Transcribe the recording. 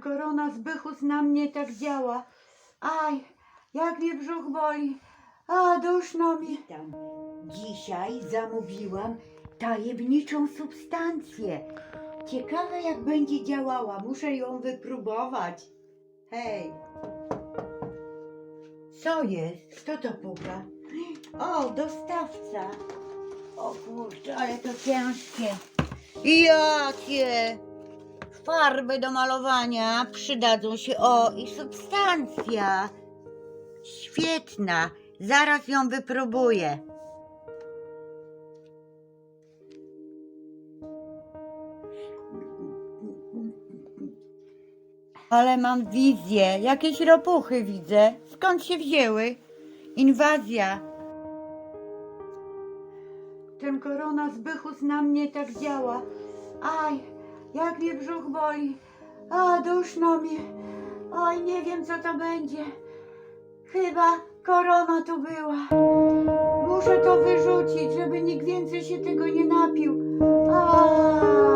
Korona zbychus na mnie tak działa. Aj, jak mnie brzuch boli. A, duszno mi. Witam. Dzisiaj zamówiłam tajemniczą substancję. Ciekawe jak będzie działała. Muszę ją wypróbować. Hej. Co jest? Kto to puka? O, dostawca. O kurczę, ale to ciężkie. Jakie? Farby do malowania przydadzą się. O, i substancja. Świetna. Zaraz ją wypróbuję. Ale mam wizję. Jakieś ropuchy widzę. Skąd się wzięły? Inwazja. Ten korona zbychus na mnie tak działa. Aj, jak mnie brzuch boli. A, duszno mi. Oj, nie wiem co to będzie. Chyba korona tu była. Muszę to wyrzucić, żeby nikt więcej się tego nie napił. A.